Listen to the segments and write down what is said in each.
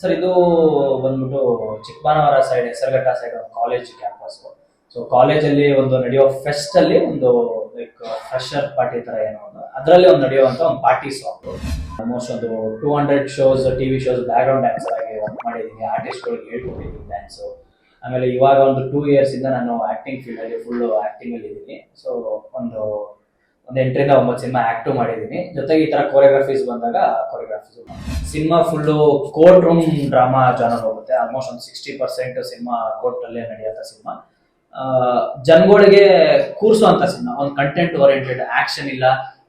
Sir ಇದು ಬಂದ್ಬಿಟ್ಟು Chikkabanavara side Hesaraghatta side ಒಂದು ಕಾಲೇಜ್ ಕ್ಯಾಂಪಸ್ ಸೊ ಕಾಲೇಜಲ್ಲಿ ಒಂದು ನಡೆಯೋ ಫೆಸ್ಟ್ ಅಲ್ಲಿ ಒಂದು ಲೈಕ್ ಫ್ರೆಶರ್ ಪಾರ್ಟಿ ತರ ಏನೋ ಒಂದು. ಅದರಲ್ಲಿ ಒಂದು ನಡೆಯುವಂತ ಒಂದು ಪಾರ್ಟಿ ಸಾಂಗ್ ಆಲ್ಮೋಸ್ಟ್ ಒಂದು two hundred shows TV shows background dancer ಆಗಿ ವರ್ಕ್ ಮಾಡಿದ್ದೀನಿ. ಆರ್ಟಿಸ್ಟ್ಗಳಿಗೆ ಹೇಳ್ಕೊಟ್ಟಿದ್ದೀನಿ ಡ್ಯಾನ್ಸ್ ಆಮೇಲೆ ಇವಾಗ ಒಂದು ಟೂ ಇಯರ್ಸ್ ಇಂದ ನಾನು ಆಕ್ಟಿಂಗ್ ಫೀಲ್ಡ್ ಅಲ್ಲಿ ಫುಲ್ ಆಕ್ಟಿಂಗ್ ಅಲ್ಲಿ ಇದ್ದೀನಿ ಸೊ ಒಂದು ಒಂದು ಎಂಟರಿಂದ ಒಂಬತ್ತು ಸಿನಿಮಾ ಆಕ್ಟ್ ಮಾಡಿದ್ದೀನಿ. ಜೊತೆಗೆ ಈ ತರ ಕೊರಿಯೋಗ್ರಫೀಸ್ ಬಂದಾಗ choreographies cinema full court room drama genre ಹೋಗುತ್ತೆ. ಆಲ್ಮೋಸ್ಟ್ ಒಂದು ಸಿಕ್ಸ್ಟಿ ಪರ್ಸೆಂಟ್ ಸಿನಿಮಾ ಕೋರ್ಟ್ ಅಲ್ಲೇ ನಡೆಯುವಂತ ಸಿನಿಮಾ ಜನಗಳಿಗೆ ಕೂರಿಸುವಂತ ಸಿನಿಮಾ ಒಂದು ಕಂಟೆಂಟ್ ಓರಿಯೆಂಟೆಡ್ ಆಕ್ಷನ್ ಇಲ್ಲ.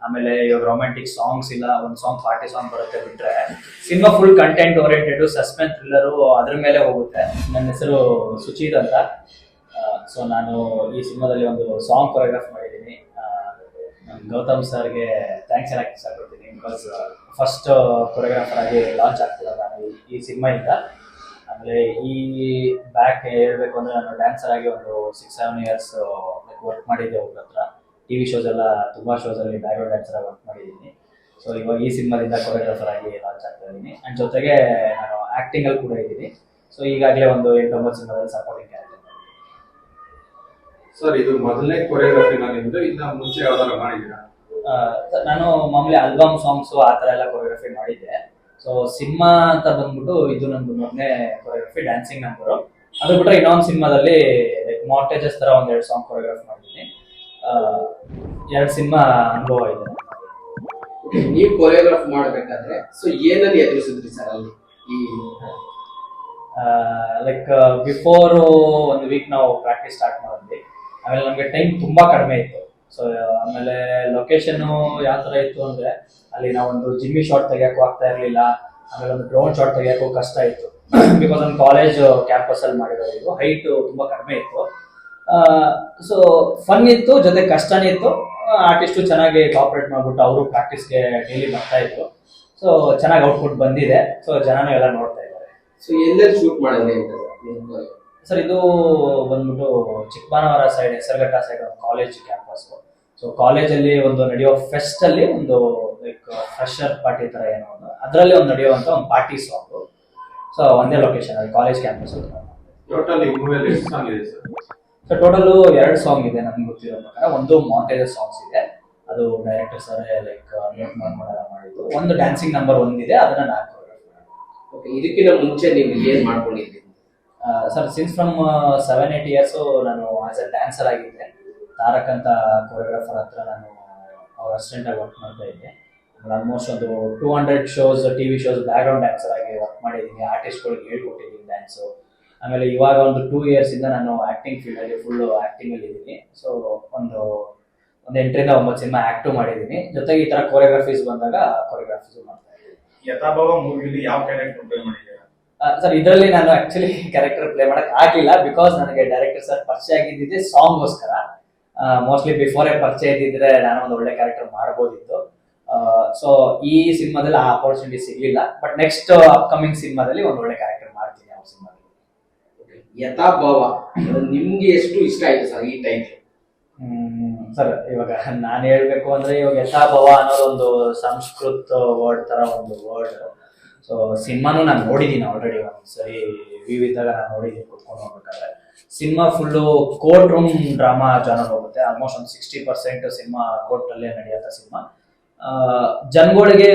ಆಮೇಲೆ ಇವಾಗ ರೊಮ್ಯಾಂಟಿಕ್ ಸಾಂಗ್ಸ್ ಇಲ್ಲ. ಒಂದು ಸಾಂಗ್ ಪಾರ್ಟಿ ಸಾಂಗ್ ಬರುತ್ತೆ ಬಿಟ್ರೆ. Cinema full content oriented suspense thriller ಅದ್ರ ಮೇಲೆ ಹೋಗುತ್ತೆ. ನನ್ನ ಹೆಸರು ಸುಚಿತ್ ಅಂತ. ಸೊ ನಾನು ಈ ಸಿನಿಮಾದಲ್ಲಿ ಒಂದು ಸಾಂಗ್ ಕೊರಿಯೋಗ್ರಾಫ್ ನಾನು ಗೌತಮ್ ಸರ್ಗೆ ಥ್ಯಾಂಕ್ಸ್ ಹೇಳಕ್ಕೆ ಇಷ್ಟಪಡ್ತೀನಿ ಬಿಕಾಸ್ ಫಸ್ಟ್ ಕೊರಿಯೋಗ್ರಾಫರ್ ಆಗಿ ಲಾಂಚ್ ಆಗ್ತಿಲ್ಲ ನಾನು ಈ- ಸಿನಿಮಾ ಇಂದ. ಆಮೇಲೆ ಈ ಬ್ಯಾಕ್ ಹೇಳ್ಬೇಕು ಅಂದ್ರೆ ನಾನು ಡ್ಯಾನ್ಸರ್ ಆಗಿ ಒಂದು six seven years like work ಮಾಡಿದ್ದೆ ಅವ್ರ ಹತ್ರ. ಟಿ ವಿ ಶೋಸ್ ಎಲ್ಲ, ತುಂಬಾ ಶೋಸ್ ಅಲ್ಲಿ ಬ್ಯಾಕ್ಗ್ರೌಂಡ್ ಡ್ಯಾನ್ಸರ್ ಆಗಿ ವರ್ಕ್ ಮಾಡಿದ್ದೀನಿ. ಸೊ ಇವಾಗ ಈ ಸಿನಿಮಾದಿಂದ ಕೊರಿಯೋಗ್ರಾಫರ್ ಆಗಿ ಲಾಂಚ್ ಆಗ್ತಾ ಇದ್ದೀನಿ. ಅಂಡ್ ಜೊತೆಗೆ, ನಾನು ಆಕ್ಟಿಂಗ್ ಅಲ್ಲಿ ಕೂಡ ಇದ್ದೀನಿ. ಸೊ ಈಗಾಗಲೇ ಒಂದು ಎಂಟೊಂಬತ್ತು ಸಿನಿಮಾದಲ್ಲಿ ಸಪೋರ್ಟಿಂಗ್ ಸರ್ ಇದು ಮೊದಲನೇ ಕೊರಿಯೋಗ್ರಫಿನ ನಿಮ್ದು ಇನ್ನ ಮುಂಚೆ ಯಾವ್ದಾರ ಮಾಡಿದ್ದೀರಾ? ನಾನು ಮಾಮೂಲಿ ಆಲ್ಬಮ್ ಸಾಂಗ್ಸ್ ಆ ಥರ ಎಲ್ಲ ಕೊರಿಯೋಗ್ರಫಿ ಮಾಡಿದ್ದೆ. ಸೊ ಸಿನಿಮಾ ಅಂತ ಬಂದ್ಬಿಟ್ಟು ಇದು ನಂದು ಮೊದಲನೇ ಕೊರಿಯೋಗ್ರಫಿ ಡ್ಯಾನ್ಸಿಂಗ್ ನಂಬರು ಅದು ಬಿಟ್ಟರೆ ಇನ್ನೊಂದು ಸಿನಿಮಾದಲ್ಲಿ ಲೈಕ್ ಮಾಂಟೇಜಸ್ ಥರ ಒಂದೆರಡು ಎರಡು ಸಾಂಗ್ ಕೊರಿಯೋಗ್ರಫಿ ಮಾಡಿದ್ದೀನಿ. ಎರಡು ಸಿನಿಮಾ ಅನುಭವ ಇದೆ ನೀವು ಕೊರಿಯೋಗ್ರಾಫ್ ಮಾಡಬೇಕಾದ್ರೆ ಸೊ ಏನಲ್ಲಿ ಎದುರಿಸಿದ್ರಿ ಸರ್ ಅಲ್ಲಿ? ಈ ಲೈಕ್ ಬಿಫೋರ್ ಒಂದು ವೀಕ್ ನಾವು ಪ್ರಾಕ್ಟೀಸ್ ಸ್ಟಾರ್ಟ್ ಮಾಡಿದ್ವಿ. ಆಮೇಲೆ ನಮಗೆ ಟೈಮ್ ತುಂಬಾ ಕಡಿಮೆ ಇತ್ತು. ಸೊ ಆಮೇಲೆ ಲೊಕೇಶನ್ ಯಾವ ತರ ಇತ್ತು ಅಂದ್ರೆ, ಅಲ್ಲಿ ನಾವೊಂದು ಜಿಮ್ಮಿ ಶಾಟ್ ತೆಗಿಯಕ್ಕೂ ಆಗ್ತಾ ಇರಲಿಲ್ಲ. ಆಮೇಲೆ ಒಂದು ಡ್ರೋನ್ ಶಾಟ್ ತೆಗಿಯಕ್ಕೂ ಕಷ್ಟ ಇತ್ತು. ಬಿಕಾಸ್ ಒಂದು ಕಾಲೇಜ್ ಕ್ಯಾಂಪಸ್ ಅಲ್ಲಿ ಮಾಡಿರೋದು ಇದು. ಹೈಟ್ ತುಂಬಾ ಕಡಿಮೆ ಇತ್ತು. ಸೊ ಫನ್ ಇತ್ತು, ಜೊತೆ ಕಷ್ಟನೇ ಇತ್ತು. ಆರ್ಟಿಸ್ಟು ಚೆನ್ನಾಗಿ ಕಾಪರೇಟ್ ಮಾಡ್ಬಿಟ್ಟು ಅವರು ಪ್ರಾಕ್ಟೀಸ್ಗೆ ಡೈಲಿ ಬರ್ತಾ ಇತ್ತು ಸೊ ಚೆನ್ನಾಗಿ ಔಟ್ಪುಟ್ ಬಂದಿದೆ. ಸೊ ಜನನೂ ಎಲ್ಲ ನೋಡ್ತಾ ಇದ್ದಾರೆ. ಸೊ ಎಲ್ಲೆಲ್ಲಿ ಶೂಟ್ ಮಾಡಿದ್ರಿ ಅಂತ? ಸರ್ ಇದು ಬಂದ್ಬಿಟ್ಟು ಚಿಕ್ಕಮಾನವರ ಸೈಡ್ ಹೆಸರುಘಟ್ಟ ಸೈಡ್ ಒಂದು ಕಾಲೇಜ್ ಕ್ಯಾಂಪಸ್ ಸೊ ಕಾಲೇಜಲ್ಲಿ ಒಂದು ನಡೆಯೋ ಫೆಸ್ಟ್ ಅಲ್ಲಿ ಒಂದು ಲೈಕ್ ಫ್ರೆಶರ್ ಪಾರ್ಟಿ ತರ ಏನೋ ಒಂದು. ಅದರಲ್ಲಿ ಒಂದು ನಡೆಯುವಂತ ಒಂದು ಪಾರ್ಟಿ ಸಾಂಗ್ ಸೊ ಒಂದೇ ಲೊಕೇಶನ್ ಅಲ್ಲಿ ಕಾಲೇಜ್ ಕ್ಯಾಂಪಸ್ ಟೋಟಲ್ ಸಾಂಗ್ ಇದೆ ಸರ್ ಸೊ ಟೋಟಲ್ ಎರಡು ಸಾಂಗ್ ಇದೆ ನನ್ಗೆ ಗೊತ್ತಿರೋ ಪ್ರಕಾರ. ಒಂದು ಮಾಂಟೇಜ್ ಸಾಂಗ್ಸ್ ಇದೆ. ಅದು ಡೈರೆಕ್ಟರ್ ಸರ್ ಲೈಕ್ ನೋಟ್ ಮಾಡ್ಕೊಂಡೆಲ್ಲ ಮಾಡಿದ್ದು. ಒಂದು ಡ್ಯಾನ್ಸಿಂಗ್ ನಂಬರ್ ಒಂದಿದೆ. ಅದನ್ನ ನಾನು ಇದಕ್ಕಿಂತ ಮುಂಚೆ ನೀವು ಏನ್ ಮಾಡ್ಕೊಂಡಿದ್ರಿ sir since from seven eight years ನಾನು ಆಸ್ ಅ ಡ್ಯಾನ್ಸರ್ ಆಗಿದ್ದೆ. ತಾರಕ್ ಅಂತ ಕೊರಿಯೋಗ್ರಾಫರ್ ಹತ್ರ ನಾನು ಅವ್ರ ಅಸಿಸ್ಟೆಂಟ್ ಆಗಿ ವರ್ಕ್ ಮಾಡ್ತಾ ಇದ್ದೆ. ಆಲ್ಮೋಸ್ಟ್ ಒಂದು two hundred shows T V shows background dancer ಆಗಿ ವರ್ಕ್ ಮಾಡಿದ್ದೀನಿ. ಆರ್ಟಿಸ್ಟ್ಗಳಿಗೆ ಹೇಳ್ಕೊಟ್ಟಿದ್ದೀನಿ ಡ್ಯಾನ್ಸು ಆಮೇಲೆ ಇವಾಗ ಒಂದು ಟೂ ಇಯರ್ಸ್ ಇಂದ ನಾನು ಅಲ್ಲಿ ಫುಲ್ ಆಕ್ಟಿಂಗ್ ಅಲ್ಲಿ ಇದ್ದೀನಿ. ಸೊ ಒಂದು ಒಂದು ಎಂಟರಿಂದ ಒಂಬತ್ತು ಸಿನಿಮಾ ಆಕ್ಟು ಮಾಡಿದ್ದೀನಿ. ಜೊತೆಗೆ ಈ ತರ ಕೊರಿಯೋಗ್ರಫೀಸ್ ಬಂದಾಗ ಕೊರಿಯೋಗ್ರಫೀಸ್ ಮಾಡ್ತಾ ಇದ್ದೀನಿ. ಯಥಾಭಾವ ಮೂವಿಲಿ ಯಾವ ಕ್ಯಾರೆಕ್ಟರ್ ಪ್ಲೇ ಮಾಡಿದ್ದೀರಾ? ಸರ್ ಇದರಲ್ಲಿ ನಾನು ಆಕ್ಚುಲಿ ಕ್ಯಾರೆಕ್ಟರ್ ಪ್ಲೇ ಮಾಡಕ್ ಆಗಿಲ್ಲ ಬಿಕಾಸ್ ನನಗೆ ಡೈರೆಕ್ಟರ್ ಸರ್ ಪರಿಚಯ ಆಗಿದ್ದಿದ್ದೆ ಸಾಂಗ್ಗೋಸ್ಕರ ಮೋಸ್ಟ್ಲಿ ಬಿಫೋರೇ ಪರಿಚಯ ಇದ್ದಿದ್ರೆ ನಾನು ಒಂದು ಒಳ್ಳೆ ಕ್ಯಾರೆಕ್ಟರ್ ಮಾಡ್ಬೋದಿತ್ತು. ಸೊ ಈ ಸಿನಿಮಾದಲ್ಲಿ ಆ ಅಪರ್ಚುನಿಟಿ ಸಿಗ್ಲಿಲ್ಲ. ಬಟ್ ನೆಕ್ಸ್ಟ್ ಅಪ್ಕಮಿಂಗ್ ಸಿನಿಮಾದಲ್ಲಿ ಒಂದು ಒಳ್ಳೆ ಕ್ಯಾರೆಕ್ಟರ್ ಮಾಡ್ತೀನಿ ಆ ಸಿನಿಮಾದಲ್ಲಿ. ಯಥಾಭಾವ ನಿಮ್ಗೆ ಎಷ್ಟು ಇಷ್ಟ ಆಯ್ತು ಸರ್ ಈ ಟೈಮ್ ಸರ್ ಇವಾಗ ನಾನು ಹೇಳ್ಬೇಕು ಅಂದ್ರೆ ಇವಾಗ ಯಥಾಭವ ಅನ್ನೋದೊಂದು ಸಂಸ್ಕೃತ ವರ್ಡ್ ತರ ಒಂದು ವರ್ಡ್ ಸೊ ಸಿನಿಮಾನು ನಾನು ನೋಡಿದ್ದೀನಿ ಆಲ್ರೆಡಿ ಒಂದು ಸರಿ ವ್ಯೂ ಇದ್ದಾಗ ನಾನು ನೋಡಿದ್ದೀನಿ ಕುತ್ಕೊಂಡು ನೋಡ್ಬೇಕಾದ್ರೆ. Cinema full court room drama genre ಹೋಗುತ್ತೆ. ಆಲ್ಮೋಸ್ಟ್ ಒಂದು ಸಿಕ್ಸ್ಟಿ ಪರ್ಸೆಂಟ್ ಸಿನಿಮಾ ಕೋರ್ಟಲ್ಲೇ ಅಲ್ಲೇ ನಡೆಯುವಂತ ಸಿನಿಮಾ. ಜನಗಳಿಗೆ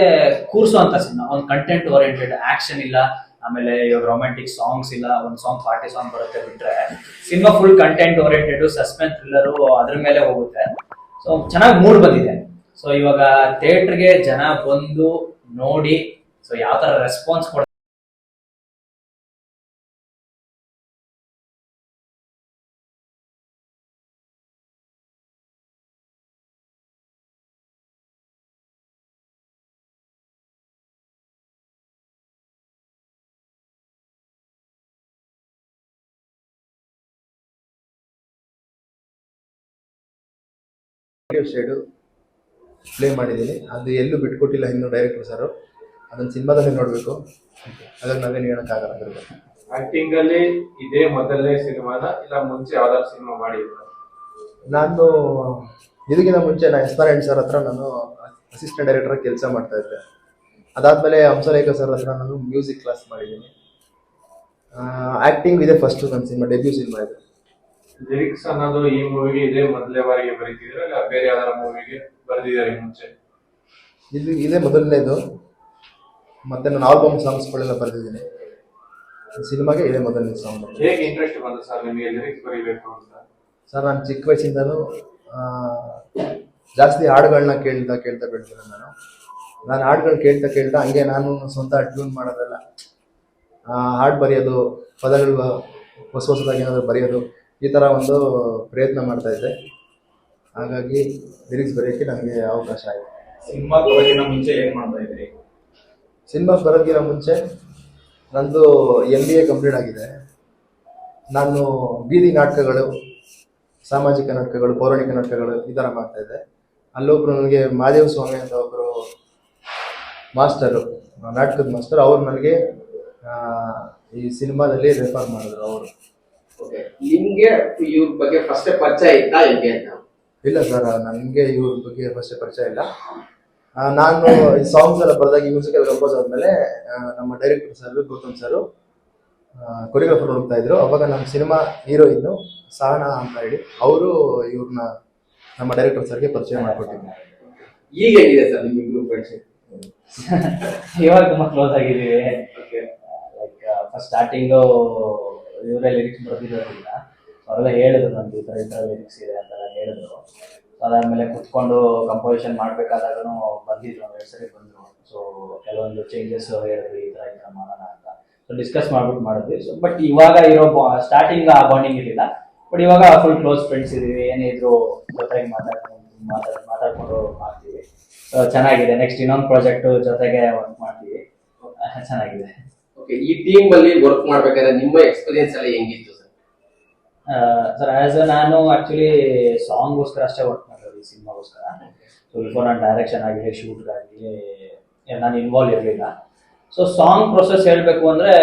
ಕೂರಿಸುವಂತ ಸಿನಿಮಾ. ಒಂದು ಕಂಟೆಂಟ್ ಓರಿಯೆಂಟೆಡ್ ಆಕ್ಷನ್ ಇಲ್ಲ. ಆಮೇಲೆ ಇವಾಗ ರೊಮ್ಯಾಂಟಿಕ್ ಸಾಂಗ್ಸ್ ಇಲ್ಲ. ಒಂದು ಸಾಂಗ್ ಪಾರ್ಟಿ ಸಾಂಗ್ ಬರುತ್ತೆ ಬಿಟ್ರೆ. Cinema full content oriented suspense thriller ಅದ್ರ ಮೇಲೆ ಹೋಗುತ್ತೆ. ಸೊ ಚೆನ್ನಾಗಿ ಮೂಡ್ ಬಂದಿದೆ. ಸೊ ಇವಾಗ ಥಿಯೇಟ್ರಿಗೆ ಜನ ಬಂದು ನೋಡಿ ಸೊ ಯಾವ ತರ ರೆಸ್ಪಾನ್ಸ್ ಕೊಡ ಶೇಡು ಪ್ಲೇ ಮಾಡಿದ್ದೀನಿ. ಅದು ಎಲ್ಲೂ ಬಿಟ್ಕೊಟ್ಟಿಲ್ಲ ಇನ್ನು ಡೈರೆಕ್ಟರ್ ಸರ್. ಅದನ್ನ ಸಿನಿಮಾದಲ್ಲಿ ನೋಡಬೇಕು. ಅದನ್ನ ನಾವೇನು ಹೇಳೋಕ್ಕಾಗಲ್ಲ ಅದ್ರ ಬಗ್ಗೆ ಆಕ್ಟಿಂಗ್ ಅಲ್ಲಿ ಇದೇ ಮೊದಲನೇ ಸಿನಿಮಾನ ಇಲ್ಲ ಮುಂಚೆ ಯಾವ್ದಾದ್ರು ಸಿನಿಮಾ ಮಾಡಿದ್ರು? ನಾನು ಇದಕ್ಕಿಂತ ಮುಂಚೆ ನಾನು ಎಸ್ ನಾರಾಯಣ್ ಸರ್ ಹತ್ರ ನಾನು ಅಸಿಸ್ಟೆಂಟ್ ಡೈರೆಕ್ಟರ್ ಕೆಲಸ ಮಾಡ್ತಾ ಇದ್ದೆ. ಅದಾದ್ಮೇಲೆ ಹಂಸಲೇಖ ಸರ್ ಹತ್ರ ನಾನು ಮ್ಯೂಸಿಕ್ ಕ್ಲಾಸ್ ಮಾಡಿದ್ದೀನಿ. ಆ್ಯಕ್ಟಿಂಗ್ ಇದೆ ಫಸ್ಟು ನನ್ನ ಸಿನಿಮಾ ಡೆಬ್ಯೂ ಸಿನಿಮಾ ಇದೆ. ಲಿರಿಕ್ಸ್ ಅನ್ನೋದು ಈ ಮೂವಿಗೆ ಇದೇ ಮೊದಲೇ ಬಾರಿಗೆ ಬರೀತಿದ್ರೆ ಇಲ್ಲ ಬೇರೆ ಯಾವ್ದಾರ ಮೂವಿಗೆ ಬರೆದಿದ್ದಾರೆ ಮುಂಚೆ? ಇದು ಇದೇ ಮೊದಲನೇದು. ಮತ್ತೆ ನಾನು ಆಲ್ಬಮ್ ಸಾಂಗ್ಸ್ಗಳೆಲ್ಲ ಬರೆದಿದ್ದೀನಿ. ಸಿನಿಮಾಗೆ ಇದೇ ಮೊದಲನೇ ಸಾಂಗ್ ಹೇಗೆ ಇಂಟ್ರೆಸ್ಟ್ ಬಂತು ಸರ್ ನಿಮಗೆ ಲಿರಿಕ್ಸ್ ಬರೀಬೇಕು ಅಂತ? ಸರ್ ನಾನು ಚಿಕ್ಕ ವಯಸ್ಸಿಂದನೂ ಆ, ಜಾಸ್ತಿ ಹಾಡುಗಳನ್ನ ಕೇಳ್ತಾ ಕೇಳ್ತಾ ಬೆಳೆದಿರೋ ನಾನು. ನಾನು ಹಾಡುಗಳು ಕೇಳ್ತಾ ಕೇಳ್ತಾ ಹಂಗೆ ನಾನು ಸ್ವಂತ ಟ್ಯೂನ್ ಮಾಡೋದಲ್ಲ ಆ, ಹಾಡು ಬರೆಯೋದು ಪದಗಳು ಹೊಸ ಹೊಸದಾಗಿ ಏನಾದರೂ ಬರೆಯೋದು ಈ ಥರ ಒಂದು ಪ್ರಯತ್ನ ಮಾಡ್ತಾ ಇದ್ದೆ. ಹಾಗಾಗಿ ಲಿರಿಕ್ಸ್ ಬರೆಯೋಕ್ಕೆ ನನಗೆ ಅವಕಾಶ ಆಯಿತು. ಸಿನಿಮಾ ಮುಂಚೆ ಏನು ಮಾಡ್ತಾ ಇದ್ರಿ? ಸಿನಿಮಾ ಬರೋದಕ್ಕಿಂತ ಮುಂಚೆ ನಂದು ಎಂ ಬಿ ಎ ಕಂಪ್ಲೀಟ್ ಆಗಿದೆ. ನಾನು ಬೀದಿ ನಾಟಕಗಳು ಸಾಮಾಜಿಕ ನಾಟಕಗಳು ಪೌರಾಣಿಕ ನಾಟಕಗಳು ಈ ಥರ ಮಾಡ್ತಾ ಇದ್ದೆ. ಅಲ್ಲೊಬ್ರು ನನಗೆ ಮಹಾದೇವ ಸ್ವಾಮಿ ಅಂತ ಒಬ್ಬರು ಮಾಸ್ಟರು ನಾಟಕದ ಮಾಸ್ಟರ್ ಅವ್ರು ನನಗೆ ಈ ಸಿನಿಮಾದಲ್ಲಿ ರೆಫರ್ ಮಾಡಿದ್ರು ಅವರು. ಓಕೆ ನಿಮಗೆ ಇವ್ರ ಬಗ್ಗೆ ಫಸ್ಟ್ ಪರಿಚಯ ಇತ್ತಾ ಹೆಂಗೆ ಅಂತ? ಇಲ್ಲ ಸರ್ ನನಗೆ ಇವ್ರ ಬಗ್ಗೆ ಫಸ್ಟ್ ಪರಿಚಯ ಇಲ್ಲ. ನಾನು ಈ ಸಾಂಗ್ಸ್ ಎಲ್ಲ ಬರೆದಾಗ ಮ್ಯೂಸಿಕ್ ಎಲ್ಲ ಕಂಪೋಸ್ ಆದಮೇಲೆ ನಮ್ಮ director sir Gautam sir choreographer ಹುಡುಕ್ತಾ ಇದ್ರು. ಅವಾಗ ನಮ್ಮ ಸಿನಿಮಾ ಹೀರೋಯಿನ್ ಸಹನಾ ಅಂತ ಹೇಳಿ ಅವರು ಇವ್ರನ್ನ ನಮ್ಮ ಡೈರೆಕ್ಟರ್ ಸರ್ಗೆ ಪರಿಚಯ ಮಾಡಿಕೊಟ್ಟಿದ್ರು. ಈಗ ಹೇಗಿದೆ ಸರ್ ನಿಮ್ಮಿಬ್ರು ಫ್ರೆಂಡ್ಶಿಪ್ ಇವಾಗ ತುಂಬಾ ಕ್ಲೋಸ್ ಆಗಿದ್ದೀವಿ ಓಕೆ ಲೈಕ್ ಫಸ್ಟ್ ಸ್ಟಾರ್ಟಿಂಗು ಇವರೇ ಲಿರಿಕ್ಸ್ ಬರ್ತಿರೋದಿಲ್ಲ ಅವರೆಲ್ಲ ಹೇಳಿದ್ರು ನಮ್ಗೆ ಈ ಥರ ಈ ಥರ ಲಿರಿಕ್ಸ್ ಇದೆ So ಅದಾದ್ಮೇಲೆ ಕುತ್ಕೊಂಡು ಕಂಪೋಸಿಷನ್ ಮಾಡ್ಬೇಕಾದಾಗ ಬಂದಿದ್ರು ಎರಡು ಸರಿ ಬಂದ್ರು. ಸೊ ಕೆಲವೊಂದು ಚೇಂಜಸ್ ಹೇಳಿದ್ರು ಈ ಥರ ಈ ಥರ ಮಾಡೋಣ ಅಂತ. ಸೊ ಡಿಸ್ಕಸ್ ಮಾಡ್ಬಿಟ್ಟು ಮಾಡಿದ್ವಿ. ಸೊ ಬಟ್ ಇವಾಗ ಇರೋ ಸ್ಟಾರ್ಟಿಂಗ್ ಆ ಬಾಂಡಿಂಗ್ ಇರಲಿಲ್ಲ. ಬಟ್ ಇವಾಗ ಫುಲ್ ಕ್ಲೋಸ್ ಫ್ರೆಂಡ್ಸ್ ಇದೀವಿ ಏನೇ ಇದ್ರು ಜೊತೆಗೆ ಮಾತಾಡ್ಕೊಂಡು ಮಾತಾಡ್ ಮಾತಾಡ್ಕೊಂಡು ಮಾಡ್ತೀವಿ. ಚೆನ್ನಾಗಿದೆ. ನೆಕ್ಸ್ಟ್ ಇನ್ನೊಂದು ಪ್ರಾಜೆಕ್ಟ್ ಜೊತೆಗೆ ವರ್ಕ್ ಮಾಡ್ತೀವಿ. ಚೆನ್ನಾಗಿದೆ. ಓಕೆ ಈ ಟೀಮ್ ಅಲ್ಲಿ ವರ್ಕ್ ಮಾಡ್ಬೇಕಾದ್ರೆ ನಿಮ್ಮ ಎಕ್ಸ್ಪೀರಿಯನ್ಸ್ ಎಲ್ಲ ಹೆಂಗಿತ್ತು ಸರ್? ಸರ್ ಆಸ್ ನಾನು ಆಕ್ಚುಲಿ ಸಾಂಗ್ಗೋಸ್ಕರ ಅಷ್ಟೇ ವರ್ಕ್ ಈ ಸಿನಿಮಾಗೋಸ್ಕರ. ಸೊ ಬಿಫೋರ್ ನಾನು ಡೈರೆಕ್ಷನ್ ಆಗಲಿ ಶೂಟ್ಗಾಗಲಿ ನಾನು ಇನ್ವಾಲ್ವ್ ಇರಲಿಲ್ಲ. ಸೊ ಸಾಂಗ್ ಪ್ರೊಸೆಸ್ ಹೇಳಬೇಕು ಅಂದರೆ,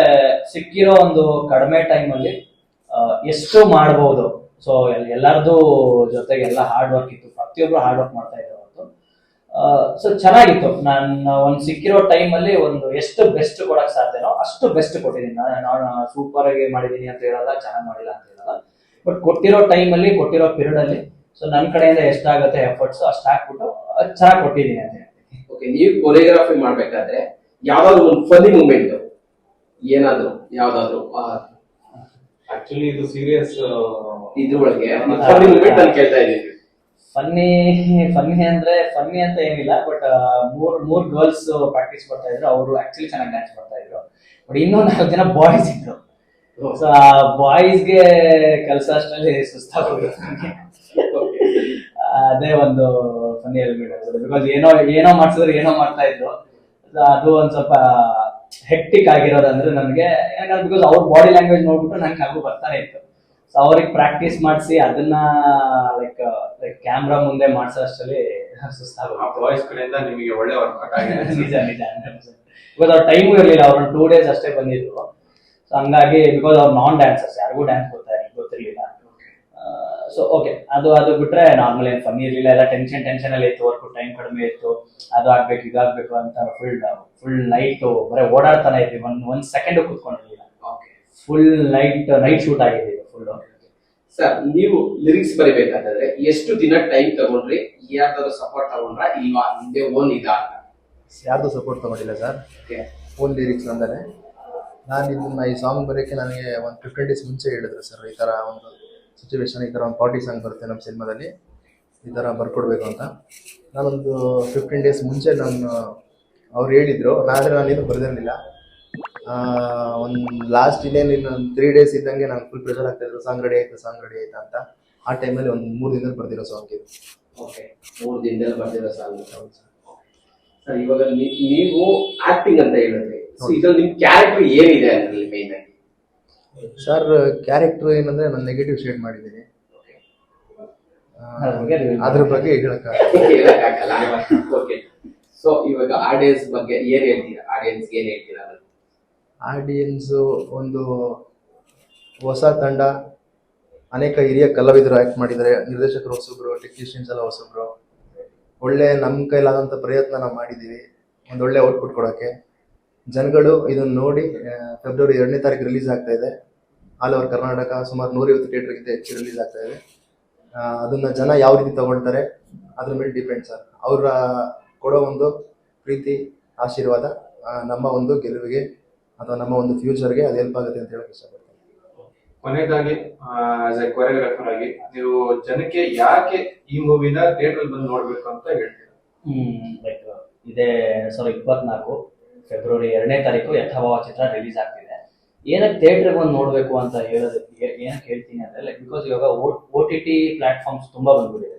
ಸಿಕ್ಕಿರೋ ಒಂದು ಕಡಿಮೆ ಟೈಮಲ್ಲಿ ಎಷ್ಟು ಮಾಡ್ಬೋದು. ಸೊ ಎಲ್ಲರದು ಜೊತೆಗೆ ಎಲ್ಲ ಹಾರ್ಡ್ ವರ್ಕ್ ಇತ್ತು. ಪ್ರತಿಯೊಬ್ಬರು ಹಾರ್ಡ್ ವರ್ಕ್ ಮಾಡ್ತಾ ಇದ್ರು ಅವತ್ತು ಸೊ ಚೆನ್ನಾಗಿತ್ತು. ನಾನು, ಒಂದು ಸಿಕ್ಕಿರೋ ಟೈಮಲ್ಲಿ ಒಂದು ಎಷ್ಟು ಬೆಸ್ಟ್ ಕೊಡಕ್ ಸಾಧ್ಯನೋ ಅಷ್ಟು ಬೆಸ್ಟ್ ಕೊಟ್ಟಿದ್ದೀನಿ. ನಾನು ಸೂಪರ್ ಆಗಿ ಮಾಡಿದ್ದೀನಿ ಅಂತ ಹೇಳಲ್ಲ, ಚೆನ್ನಾಗಿ ಮಾಡಿಲ್ಲ ಅಂತ ಹೇಳಲ್ಲ. ಬಟ್ ಕೊಟ್ಟಿರೋ ಟೈಮಲ್ಲಿ ಕೊಟ್ಟಿರೋ ಪಿರಿಯಡ್ ಅಲ್ಲಿ ಸೊ ನನ್ನ ಕಡೆಯಿಂದ ಎಷ್ಟಾಗುತ್ತೆ ಎಫರ್ಟ್ಸ್ ಅಷ್ಟು ಹಾಕ್ಬಿಟ್ಟು ಅದ್ ಚೆನ್ನಾಗಿ ಕೊಟ್ಟಿದ್ದೀನಿ ಅಂತ ಹೇಳ್ತೀನಿ. ಓಕೆ ನೀವು ಕೊರಿಯೋಗ್ರಫಿ ಮಾಡ್ಬೇಕಾದ್ರೆ ಯಾವಾಗ ಒಂದು ಫನಿ ಮೂಮೆಂಟ್ ಏನಾದ್ರು ಯಾವ್ದಾದ್ರು ಆ, ಆಕ್ಚುಲಿ ಇದು ಸೀರಿಯಸ್ ಇದ್ರೊಳಗೆ ಫನಿ ಮೂಮೆಂಟ್ ನಾನು ಕೇಳ್ತಾ ಇದ್ದೀನಿ. ಫನ್ನಿ ಫನ್ನಿ ಅಂದ್ರೆ ಫನ್ನಿ ಅಂತ ಏನಿಲ್ಲ ಬಟ್ ಮೂರ್ ಮೂರ್ ಗರ್ಲ್ಸ್ ಪ್ರಾಕ್ಟೀಸ್ ಮಾಡ್ತಾ ಇದ್ರು ಅವರು ಆಕ್ಚುಲಿ ಚೆನ್ನಾಗಿ ಡ್ಯಾನ್ಸ್ ಮಾಡ್ತಾ ಇದ್ರು. ಬಟ್ ಇನ್ನೂ ನಾಲ್ಕು ಜನ ಬಾಯ್ಸ್ ಇದ್ರು. ಸೊ ಆ ಬಾಯ್ಸ್ಗೆ ಕೆಲಸ ಅಷ್ಟರಲ್ಲಿ ಸುಸ್ತಾಗೋಗಿತ್ತು ನನಗೆ. ಅದೇ ಒಂದು ಫನ್ನಿ ಎಲಿಮೆಂಟ್ ಆಗ್ತದೆ. ಬಿಕಾಸ್ ಏನೋ ಏನೋ ಮಾಡ್ಸಿದ್ರೆ ಏನೋ ಮಾಡ್ತಾ ಇದ್ರು. ಅದು ಒಂದ್ ಸ್ವಲ್ಪ ಹೆಕ್ಟಿಕ್ ಆಗಿರೋದಂದ್ರೆ ನನಗೆ ಯಾಕಂದ್ರೆ ಬಿಕಾಸ್ ಅವ್ರ ಬಾಡಿ ಲ್ಯಾಂಗ್ವೇಜ್ ನೋಡ್ಬಿಟ್ಟು ನಂಗೆ ನಗು ಬರ್ತಾನೆ ಇತ್ತು. ಸೊ ಅವ್ರಿಗೆ ಪ್ರಾಕ್ಟೀಸ್ ಮಾಡಿಸಿ ಅದನ್ನ ಲೈಕ್ ಲೈಕ್ ಕ್ಯಾಮ್ರಾ ಮುಂದೆ ಮಾಡ್ಸೋ ಅಷ್ಟರಲ್ಲಿ ಸುಸ್ತಾಗುತ್ತೆ ಬಾಯ್ಸ್ ಕಡೆಯಿಂದ ನಿಮಗೆ ಒಳ್ಳೆ ವರ್ಕೌಟ್ ಆಗಿದೆ. ನಿಜ ನಿಜ ಬಿಕಾಸ್ ಅವ್ರ ಟೈಮು ಇರಲಿಲ್ಲ ಅವ್ರು ಟೂ ಡೇಸ್ ಅಷ್ಟೇ ಬಂದಿದ್ರು. ಸೊ ಹಂಗಾಗಿ ಬಿಕಾಸ್ ಅವ್ರು ನಾನ್ ಡ್ಯಾನ್ಸರ್ಸ್ ಯಾರಿಗೂ ಡ್ಯಾನ್ಸ್ ಸೊ ಓಕೆ ಅದು ಅದು ಬಿಟ್ರೆ ನಾರ್ಮಲ್ ಏನು ಫನ್ನಿ ಇರಲಿಲ್ಲ. ಎಲ್ಲ ಟೆನ್ಷನ್ ಟೆನ್ಷನ್ ಅಲ್ಲಿ ಇತ್ತು ವರ್ಕ್ ಟೈಮ್ ಕಡಿಮೆ ಇತ್ತು. ಅದು ಆಗ್ಬೇಕು ಇದಾಗಬೇಕು ಅಂತ ಫುಲ್ ಫುಲ್ ನೈಟು ಬರೀ ಓಡಾಡ್ತಾನೆ ಇದ್ವಿ. ಒಂದ್ ಒಂದ್ second ಕೂತ್ಕೊಂಡಿರಲಿಲ್ಲ. Okay full night night shoot ಆಗಿದೆ ಫುಲ್ ಸರ್ ನೀವು ಲಿರಿಕ್ಸ್ ಬರಿಬೇಕಾದ್ರೆ ಎಷ್ಟು ದಿನ ಟೈಮ್ ತಗೊಂಡ್ರಿ? ಯಾರ್ದಾದ್ರು ಸಪೋರ್ಟ್ ತಗೊಂಡ್ರ? ಇಲ್ವಾ? ನಿಮ್ಗೆ ಓನ್ ಇದ ಅಂತ? ಯಾರ್ದು ಸಪೋರ್ಟ್ ತಗೊಂಡಿಲ್ಲ ಸರ್ ಓಕೆ ಓನ್ ಲಿರಿಕ್ಸ್ ಅಂದರೆ ನಾನು ಇದನ್ನ ಈ ಸಾಂಗ್ ಬರೋಕ್ಕೆ ನನಗೆ ಒಂದು ಫಿಫ್ಟೀನ್ ಡೇಸ್ ಮುಂಚೆ ಹೇಳಿದ್ರು ಸರ್ ಈ ಥರ ಒಂದು ಸಿಚುವೇಶನ್ ಈ ಥರ ಒಂದು ಪಾರ್ಟಿ ಸಾಂಗ್ ಬರುತ್ತೆ ನಮ್ಮ ಸಿನಿಮಾದಲ್ಲಿ ಈ ಥರ ಬರ್ಕೊಡ್ಬೇಕು ಅಂತ. ನಾನೊಂದು ಫಿಫ್ಟೀನ್ ಡೇಸ್ ಮುಂಚೆ ನಾನು ಅವ್ರು ಹೇಳಿದರು ಆದರೆ ನಾನೇನು ಬರೆದಿರಲಿಲ್ಲ. ಒಂದು ಲಾಸ್ಟ್ ಇನ್ನೇನು ಇನ್ನೊಂದು ತ್ರೀ ಡೇಸ್ ಇದ್ದಂಗೆ ನಾನು ಫುಲ್ ಪ್ರೆಷರ್ ಆಗ್ತಾಯಿದ್ರು ಸಾಂಗ್ ರೆಡಿ ಆಯ್ತು ಸಾಂಗ್ ರೆಡಿ ಆಯ್ತಾ ಅಂತ. ಆ ಟೈಮಲ್ಲಿ ಒಂದು ಮೂರು ದಿನದಲ್ಲಿ ಬರ್ದಿರೋ ಸಾಂಗ್ ಇದು. ಓಕೆ ಮೂರು ದಿನದಲ್ಲಿ ಬರ್ದಿರೋ ಸಾಂಗ್ ಸರ್ ಇವಾಗ ನೀವು ಆಕ್ಟಿಂಗ್ ಅಂತ ಹೇಳಿದ್ರೆ. ಸೊ ಇದ್ರಲ್ಲಿ ನಿಮ್ ಕ್ಯಾರೆಕ್ಟರ್ ಏನಿದೆ ಅದರಲ್ಲಿ ಮೇನ್ ಆಗಿ? ಸರ್ ಕ್ಯಾರೆಕ್ಟರ್ ಏನಂದ್ರೆ ನಾನು ನೆಗೆಟಿವ್ ಶೇಡ್ ಮಾಡಿದ್ದೀನಿ. ಅದ್ರ ಬಗ್ಗೆ ಹೇಳಕ್ಕಾಗಲ್ಲ. ಓಕೆ ಸೊ ಇವಾಗ ಆಡಿಯನ್ಸ್ ಬಗ್ಗೆ ಏನ್ ಹೇಳ್ತೀರಾ? ಆಡಿಯನ್ಸ್ ಏನ್ ಹೇಳ್ತೀರಾ? ಆಡಿಯನ್ಸು ಒಂದು ಹೊಸ ತಂಡ ಅನೇಕ ಹಿರಿಯ ಕಲಾವಿದರು ಆಯ್ಕೆ ಮಾಡಿದ್ದಾರೆ. ನಿರ್ದೇಶಕರು ಹೊಸಬ್ರು ಟೆಕ್ನಿಷಿಯನ್ಸ್ ಎಲ್ಲ ಹೊಸಬ್ರು. ಒಳ್ಳೆ ನಮ್ಮ ಕೈಲಾದಂಥ ಪ್ರಯತ್ನ ನಾವು ಮಾಡಿದ್ದೀವಿ. ಒಂದೊಳ್ಳೆ ಒಳ್ಳೆ ಔಟ್ಪುಟ್ ಕೊಡೋಕ್ಕೆ ಜನಗಳು ಇದನ್ನ ನೋಡಿ ಫೆಬ್ರವರಿ ಎರಡನೇ ತಾರೀಕು ರಿಲೀಸ್ ಆಗ್ತಾ ಇದೆ. ಆಲ್ ಓವರ್ ಕರ್ನಾಟಕ ಸುಮಾರು ನೂರೈವತ್ತು ಥಿಯೇಟರ್ಗಿಂತ ಹೆಚ್ಚು ರಿಲೀಸ್ ಆಗ್ತಾ ಇದೆ. ಅದನ್ನ ಜನ ಯಾವ ರೀತಿ ತಗೊಳ್ತಾರೆ ಅದ್ರ ಮೇಲೆ ಡಿಪೆಂಡ್ ಸರ್ ಅವರ ಕೊಡೋ ಒಂದು ಪ್ರೀತಿ ಆಶೀರ್ವಾದ ನಮ್ಮ ಒಂದು ಗೆಲುವಿಗೆ ಅಥವಾ ನಮ್ಮ ಒಂದು ಫ್ಯೂಚರ್ಗೆ ಅದು ಹೆಲ್ಪ್ ಆಗುತ್ತೆ ಅಂತ ಹೇಳಕ್ ಇಷ್ಟಪಡ್ತೀನಿ. ಕೊನೆಯದಾಗಿ ಆಸ್ ಎ ಕೊರಿಯೋಗ್ರಾಫರ್ ಆಗಿ ನೀವು ಜನಕ್ಕೆ ಯಾಕೆ ಈ ಮೂವಿನ ಥಿಯೇಟರ್ ಬಂದು ನೋಡ್ಬೇಕು ಅಂತ ಹೇಳ್ತೀರಾ? ಲೈಕ್ ಇದೇ ಸಾವಿರದ ಇಪ್ಪತ್ನಾಲ್ಕು ಫೆಬ್ರವರಿ ಎರಡನೇ ತಾರೀಕು ಯಥಾಭಾವ ಚಿತ್ರ ರಿಲೀಸ್ ಆಗ್ತಿದೆ. ಏನಕ್ಕೆ ಥಿಯೇಟರ್ಗೆ ಬಂದು ನೋಡಬೇಕು ಅಂತ ಹೇಳೋದಕ್ಕೆ ಏನಕ್ಕೆ ಹೇಳ್ತೀನಿ ಅಂದ್ರೆ ಲೈಕ್ ಬಿಕಾಸ್ ಇವಾಗ ಓ ಟಿ ಟಿ ಪ್ಲಾಟ್ಫಾರ್ಮ್ಸ್ ತುಂಬಾ ಬಂದ್ಬಿಟ್ಟಿದೆ.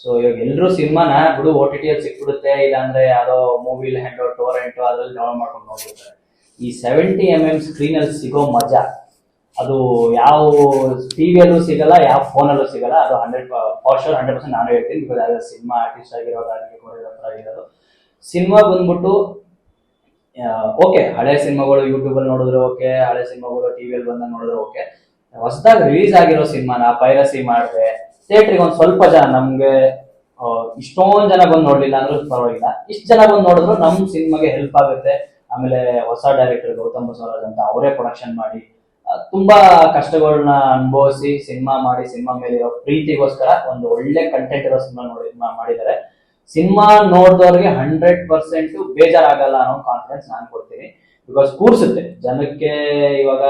ಸೊ ಇವಾಗ ಎಲ್ಲರೂ ಸಿನಿಮಾನ ಬಿಡು ಓ ಟಿ ಟಿಯಲ್ಲಿ ಸಿಕ್ಬಿಡುತ್ತೆ, ಇಲ್ಲಾಂದ್ರೆ ಯಾರೋ ಮೂವಿಲಿ ಹ್ಯಾಂಡೋ ಟೋರೆಂಟು ಅದರಲ್ಲಿ ಡೌನ್ಲೋಡ್ ಮಾಡ್ಕೊಂಡು ನೋಡ್ಬಿಡ್ತಾರೆ. ಈ ಸೆವೆಂಟಿ ಎಂ ಎಂ ಸ್ಕ್ರೀನಲ್ಲಿ ಸಿಗೋ ಮಜಾ, ಅದು ಯಾವ ಟಿವಿಯಲ್ಲೂ ಸಿಗಲ್ಲ, ಯಾವ ಫೋನಲ್ಲೂ ಸಿಗಲ್ಲ, ಅದು hundred for sure hundred percent ನಾನು ಹೇಳ್ತೀನಿ ಬಿಕಾಸ್ ಸಿನಿಮಾ ಆರ್ಟಿಸ್ಟ್ ಇರೋ ಕೊರಿಯೋಗ್ರಾಫರ್ ಆಗಿರೋದು. ಸಿನಿಮಾ ಬಂದ್ಬಿಟ್ಟು ಓಕೆ ಹಳೆ ಸಿನಿಮಾಗಳು ಯೂಟ್ಯೂಬಲ್ಲಿ ನೋಡಿದ್ರೆ ಓಕೆ ಹಳೆ ಸಿನಿಮಾಗಳು ಟಿವಿಯಲ್ಲಿ ಬಂದಾಗ ನೋಡಿದ್ರೆ ಓಕೆ ಹೊಸದಾಗಿ ರಿಲೀಸ್ ಆಗಿರೋ ಸಿನಿಮಾನ ಪೈರಸಿ ಮಾಡಿದ್ರೆ ಥಿಯೇಟ್ರಿಗೆ ಒಂದು ಸ್ವಲ್ಪ ಜನ ನಮ್ಗೆ ಇಷ್ಟೊಂದು ಜನ ಬಂದು ನೋಡ್ಲಿಲ್ಲ ಅಂದ್ರೂ ಪರವಾಗಿಲ್ಲ. ಇಷ್ಟು ಜನ ಬಂದು ನೋಡಿದ್ರು ನಮ್ಮ ಸಿನಿಮಾಗೆ ಹೆಲ್ಪ್ ಆಗುತ್ತೆ. ಆಮೇಲೆ ಹೊಸ ಡೈರೆಕ್ಟರ್ ಗೌತಮ್ ಬಸವರಾಜ್ ಅಂತ ಅವರೇ ಪ್ರೊಡಕ್ಷನ್ ಮಾಡಿ ತುಂಬಾ ಕಷ್ಟಗಳನ್ನ ಅನುಭವಿಸಿ, ಸಿನಿಮಾ ಮಾಡಿ, ಸಿನಿಮಾ ಮೇಲೆ ಇರೋ ಪ್ರೀತಿಗೋಸ್ಕರ ಒಂದು ಒಳ್ಳೆ ಕಂಟೆಂಟ್ ಇರೋ ಸಿನಿಮಾ ನೋಡಿ ಮಾಡಿದ್ದಾರೆ. ಸಿನಿಮಾ ನೋಡಿದವ್ರಿಗೆ ಹಂಡ್ರೆಡ್ ಪರ್ಸೆಂಟ್ ಬೇಜಾರಾಗಲ್ಲ ಅನ್ನೋ ಕಾನ್ಫಿಡೆನ್ಸ್ ನಾನು ಕೊಡ್ತೀನಿ. ಬಿಕಾಸ್ ಕೂರ್ಸುತ್ತೆ. ಜನಕ್ಕೆ ಇವಾಗ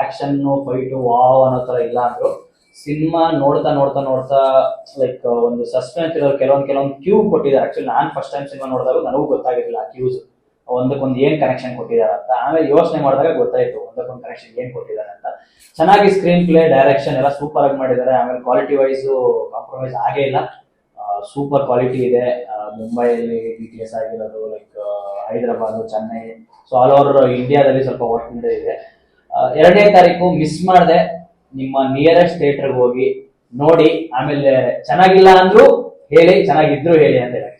ಆಕ್ಷನ್ ಫೈಟು ವಾವ್ ಅನ್ನೋ ತರ ಇಲ್ಲ ಅಂದ್ರು, ಸಿನಿಮಾ ನೋಡ್ತಾ ನೋಡ್ತಾ ನೋಡ್ತಾ ಲೈಕ್ ಒಂದು ಸಸ್ಪೆನ್ಸ್ ಇರೋ ಕೆಲವೊಂದು ಕೆಲವೊಂದು ಕ್ಯೂ ಕೊಟ್ಟಿದ್ದಾರೆ. ಆಕ್ಚುಲಿ ನಾನು ಫಸ್ಟ್ ಟೈಮ್ ಸಿನಿಮಾ ನೋಡಿದಾಗ ನನಗೂ ಗೊತ್ತಾಗಿರಲಿಲ್ಲ ಆ ಕ್ಯೂಸ್ ಒಂದಕ್ಕೊಂದು ಏನ್ ಕನೆಕ್ಷನ್ ಕೊಟ್ಟಿದ್ದಾರೆ ಅಂತ. ಆಮೇಲೆ ಯೋಚನೆ ಮಾಡಿದಾಗ ಗೊತ್ತಾಯ್ತು ಒಂದಕ್ಕೊಂದು ಕನೆಕ್ಷನ್ ಏನ್ ಕೊಟ್ಟಿದ್ದಾರೆ ಅಂತ. ಚೆನ್ನಾಗಿ ಸ್ಕ್ರೀನ್ ಪ್ಲೇ ಡೈರೆಕ್ಷನ್ ಎಲ್ಲ ಸೂಪರ್ ಆಗಿ ಮಾಡಿದ್ದಾರೆ. ಆಮೇಲೆ ಕ್ವಾಲಿಟಿ ವೈಸ್ ಕಾಂಪ್ರಮೈಸ್ ಆಗೇ ಇಲ್ಲ. ಸೂಪರ್ ಕ್ವಾಲಿಟಿ ಇದೆ. ಮುಂಬೈಯಲ್ಲಿ ಡಿ ಟಿ ಎಸ್ ಆಗಿರೋದು like Hyderabad, Chennai. So all over ಇಂಡಿಯಾದಲ್ಲಿ ಸ್ವಲ್ಪ ವರ್ಕ್ ಇದೆ. ಎರಡನೇ ತಾರೀಕು ಮಿಸ್ ಮಾಡದೆ. ನಿಮ್ಮ ನಿಯರೆಸ್ಟ್ ಥಿಯೇಟರ್ಗೆ ಹೋಗಿ ನೋಡಿ. ಆಮೇಲೆ ಚೆನ್ನಾಗಿಲ್ಲ ಅಂದ್ರೂ ಹೇಳಿ, ಚೆನ್ನಾಗಿದ್ರು ಹೇಳಿ ಅಂತ ಹೇಳಿ.